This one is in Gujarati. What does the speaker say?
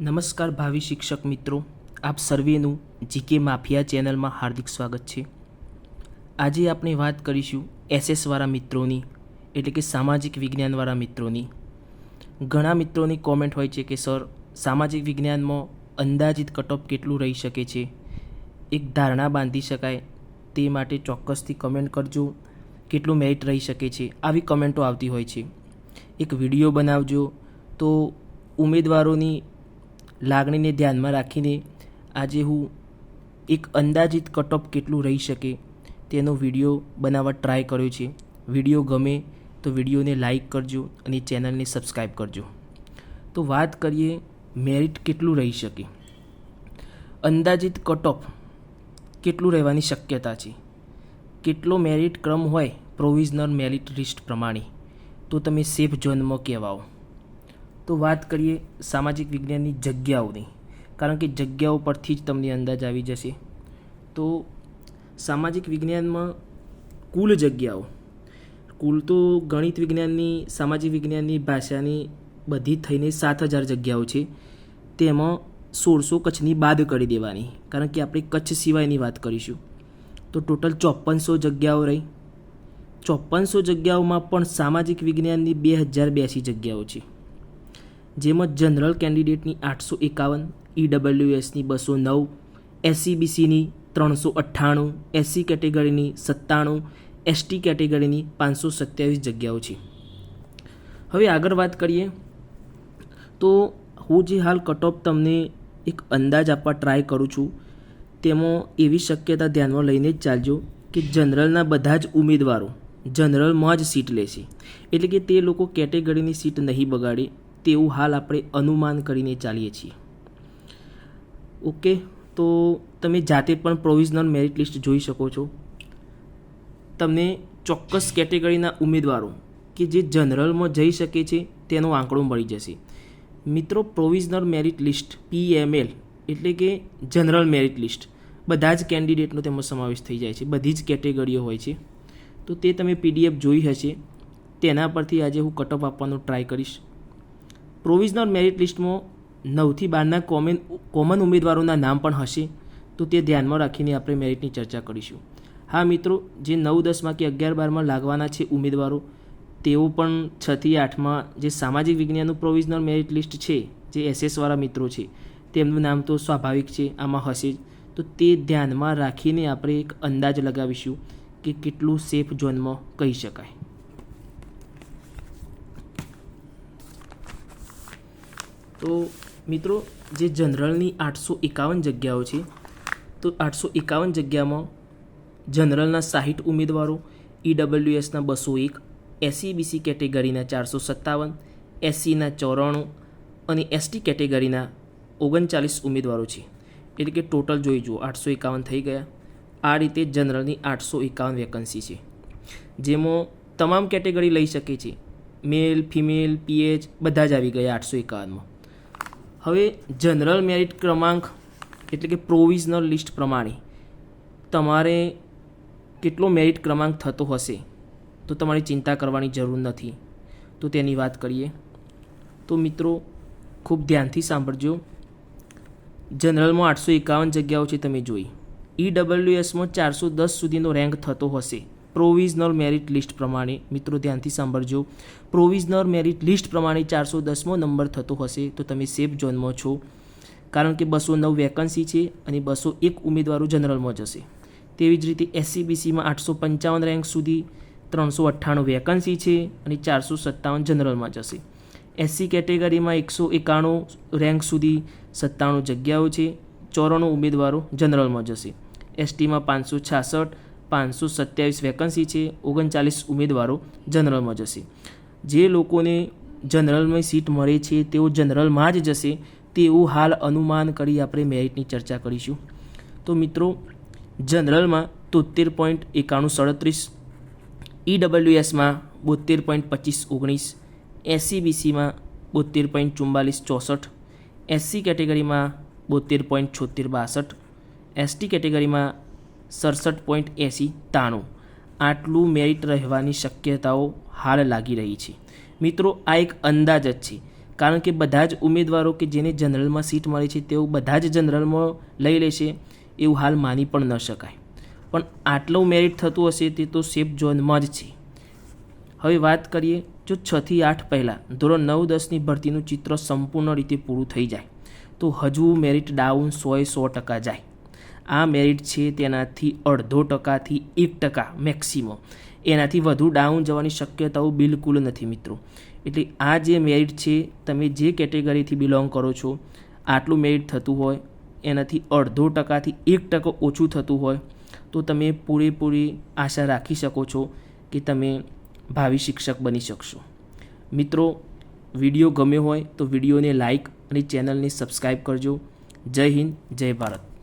નમસ્કાર ભાવિ શિક્ષક મિત્રો, આપ સર્વેનું જીકે માફિયા ચેનલમાં હાર્દિક સ્વાગત છે. આજે આપણે વાત કરીશું એસએસવાળા મિત્રોની, એટલે કે સામાજિક વિજ્ઞાનવાળા મિત્રોની. ઘણા મિત્રોની કોમેન્ટ હોય છે કે, સર, સામાજિક વિજ્ઞાનમાં અંદાજિત કટઓફ કેટલું રહી શકે છે? એક ધારણા બાંધી શકાય તે માટે ચોક્કસથી કમેન્ટ કરજો. કેટલું મેરિટ રહી શકે છે? આવી કમેન્ટો આવતી હોય છે. એક વીડિયો બનાવજો તો ઉમેદવારોની લાગણીને ધ્યાનમાં રાખીને આજે હું એક અંદાજિત કટઓફ કેટલું રહી શકે તેનો વીડિયો બનાવવા ટ્રાય કર્યો છે. વીડિયો ગમે તો વિડીયોને લાઇક કરજો અને ચેનલને સબસ્ક્રાઈબ કરજો. તો વાત કરીએ મેરિટ કેટલું રહી શકે. અંદાજિત કટઓફ કેટલું રહેવાની શક્યતા છે? કેટલો મેરિટ ક્રમ હોય પ્રોવિઝનલ મેરિટ લિસ્ટ પ્રમાણે? તો તમે સેફ ઝોનમાં કહેવાઓ. તો વાત કરીએ સામાજિક વિજ્ઞાનની જગ્યાઓની. કારણ કે જગ્યાઓ પરથી જ તમને અંદાજ આવી જશે. તો સામાજિક વિજ્ઞાનમાં કુલ જગ્યાઓ. કુલ તો ગણિત વિજ્ઞાનની, સામાજિક વિજ્ઞાનની ભાષાની બધી થઈને સાત હજાર જગ્યાઓ છે. તેમાં સોળસો કચ્છની બાદ કરી દેવાની. કારણ કે આપણે કચ્છ સિવાયની વાત કરીશું. તો ટોટલ ચોપનસો જગ્યાઓ રહી. ચોપનસો જગ્યાઓમાં પણ સામાજિક વિજ્ઞાનની બે હજાર બ્યાસી જગ્યાઓ છે. જેમાં જનરલ કેન્ડિડેટની આઠસો એકાવન, ઈડબલ્યુએસની બસો નવ, એસસીબીસીની ત્રણસો અઠ્ઠાણું, એસસી કેટેગરીની સત્તાણું, એસટી કેટેગરીની પાંચસો સત્યાવીસ જગ્યાઓ છે. હવે આગળ વાત કરીએ તો હું જે હાલ કટઓફ તમને એક અંદાજ આપવા ટ્રાય કરું છું, તેમાં એવી શક્યતા ધ્યાનમાં લઈને જ ચાલજો કે જનરલના બધા જ ઉમેદવારો જનરલમાં જ સીટ લેશે. એટલે કે તે લોકો કેટેગરીની સીટ નહીં બગાડે તેવું હાલ આપણે અનુમાન કરીને ચાલીએ છીએ. ઓકે તો તમે જાતે પણ પ્રોવિઝનલ મેરિટ લિસ્ટ જોઈ શકો છો. તમને ચોક્કસ કેટેગરીના ઉમેદવારો કે જે જનરલમાં જઈ શકે છે તેનો આંકડો મળી જશે. મિત્રો પ્રોવિઝનલ મેરિટ લિસ્ટ પીએમએલ એટલે કે જનરલ મેરિટ લિસ્ટ બધા જ કેન્ડિડેટનો તેમાં સમાવેશ થઈ જાય છે. બધી જ કેટેગરીઓ હોય છે. તો તે તમે પીડીએફ જોઈ હશે. તેના પરથી આજે હું કટઅપ આપવાનો ટ્રાય કરીશ. પ્રોવિઝનલ મેરિટ લિસ્ટમાં નવથી બારના કોમન કોમન ઉમેદવારોના નામ પણ હશે, તો તે ધ્યાનમાં રાખીને આપણે મેરિટની ચર્ચા કરીશું. હા મિત્રો, જે નવ દસમાં કે અગિયાર, બારમાં લાગવાના છે ઉમેદવારો, તેઓ પણ છથી આઠમાં જે સામાજિક વિજ્ઞાનનું પ્રોવિઝનલ મેરિટ લિસ્ટ છે, જે એસએસવાળા મિત્રો છે, તેમનું નામ તો સ્વાભાવિક છે, આમાં હશે જ. તો તે ધ્યાનમાં રાખીને આપણે એક અંદાજ લગાવીશું કે કેટલું સેફ ઝોનમાં કહી શકાય. તો મિત્રો, જે જનરલની આઠસો એકાવન જગ્યાઓ છે, તો આઠસો એકાવન જગ્યામાં જનરલના સાહીઠ ઉમેદવારો, ઈડબલ્યુએસના બસો એક, એસસીબીસી કેટેગરીના ચારસો સત્તાવન, એસસીના ચોરાણું અને એસટી કેટેગરીના ઓગણચાલીસ ઉમેદવારો છે. એટલે કે ટોટલ જોઈ જુઓ, આઠસો એકાવન થઈ ગયા. આ રીતે જનરલની આઠસો એકાવન વેકન્સી છે. જેમાં તમામ કેટેગરી લઈ શકે છે. મેલ, ફિમેલ પીએચ બધા જ આવી ગયા આઠસો એકાવનમાં. હવે જનરલ મેરિટ ક્રમાંક એટલે કે પ્રોવિઝનલ લિસ્ટ પ્રમાણે તમારે કેટલો મેરિટ ક્રમાંક થતો હશે તો તમારે ચિંતા કરવાની જરૂર નથી. તો તેની વાત કરીએ. તો મિત્રો, ખૂબ ધ્યાનથી સાંભળજો. જનરલમાં આઠસો એકાવન જગ્યાઓ છે, તમે જોઈ. ઈડબલ્યુએસમાં ચારસો દસ સુધીનો રેન્ક થતો હશે. પ્રોવિઝનલ મેરિટ લિસ્ટ પ્રમાણે, મિત્રો ધ્યાનથી સાંભળજો. પ્રોવિઝનલ મેરિટ લિસ્ટ પ્રમાણે ચારસો દસમો નંબર થતો હશે, તો તમે સેફ ઝોનમાં છો. કારણ કે બસો નવ વેકન્સી છે અને બસો એક ઉમેદવારો જનરલમાં જશે. તેવી જ રીતે એસસીબીસીમાં આઠસો પંચાવન રેન્ક સુધી ત્રણસો અઠ્ઠાણું વેકન્સી છે અને ચારસો સત્તાવન જનરલમાં જશે. એસસી કેટેગરીમાં એકસો એકાણું રેન્ક સુધી સત્તાણું જગ્યાઓ છે. ચોરાણું ઉમેદવારો જનરલમાં જશે. એસટીમાં પાંચસો છાસઠ પાંચસો સત્યાવીસ વેકન્સી છે, ઓગણચાલીસ ઉમેદવારો જનરલમાં જશે. જે લોકોને જનરલમાં સીટ મળે છે, તેઓ જનરલમાં જ જશે તેવું હાલ અનુમાન કરી આપણે મેરિટની ચર્ચા કરીશું. તો મિત્રો જનરલમાં તોતેર પોઈન્ટ એકાણું સડત્રીસ ઈડબલ્યુએસમાં બોતેર પોઈન્ટ પચીસ ઓગણીસ એસસીબીસીમાં બોતેર પોઈન્ટ ચુમ્બાલીસ ચોસઠ એસસી કેટેગરીમાં બોતેર પોઈન્ટ છોતેર બાસઠ એસટી કેટેગરીમાં સડસઠ પોઈન્ટ એંસી તાણું. આટલું મેરિટ રહેવાની શક્યતાઓ હાલ લાગી રહી છે. મિત્રો, આ એક અંદાજ જ છે. કારણ કે બધા જ ઉમેદવારો કે જેને જનરલમાં સીટ મળી છે, તેઓ બધા જ જનરલમાં લઈ લેશે, એવું હાલ માની પણ ન શકાય. પણ આટલું મેરિટ થતું હશે, તે તો સેફ ઝોનમાં જ છે. હવે વાત કરીએ, જો છથી આઠ પહેલાં, ધોરણ નવ દસની ભરતીનું ચિત્ર સંપૂર્ણ રીતે પૂરું થઈ જાય, તો હજુ મેરિટ ડાઉન સોએ સો ટકા જાય. આ મેરિટ છે તેનાથી અડધો ટકાથી એક ટકા મેક્સિમમ એનાથી વધુ ડાઉન જવાની શક્યતાઓ બિલકુલ નથી મિત્રો. એટલે આ જે મેરિટ છે, તમે જે કેટેગરીથી બિલોંગ કરો છો, આટલું મેરિટ થતું હોય, એનાથી અડધો ટકાથી એક ટકો ઓછું થતું હોય, તો તમે પૂરેપૂરી આશા રાખી શકો છો કે તમે ભાવિ શિક્ષક બની શકશો. મિત્રો, વીડિયો ગમ્યો હોય તો વિડીયોને લાઈક અને ચેનલને સબસ્ક્રાઈબ કરજો. જય હિન્દ, જય ભારત.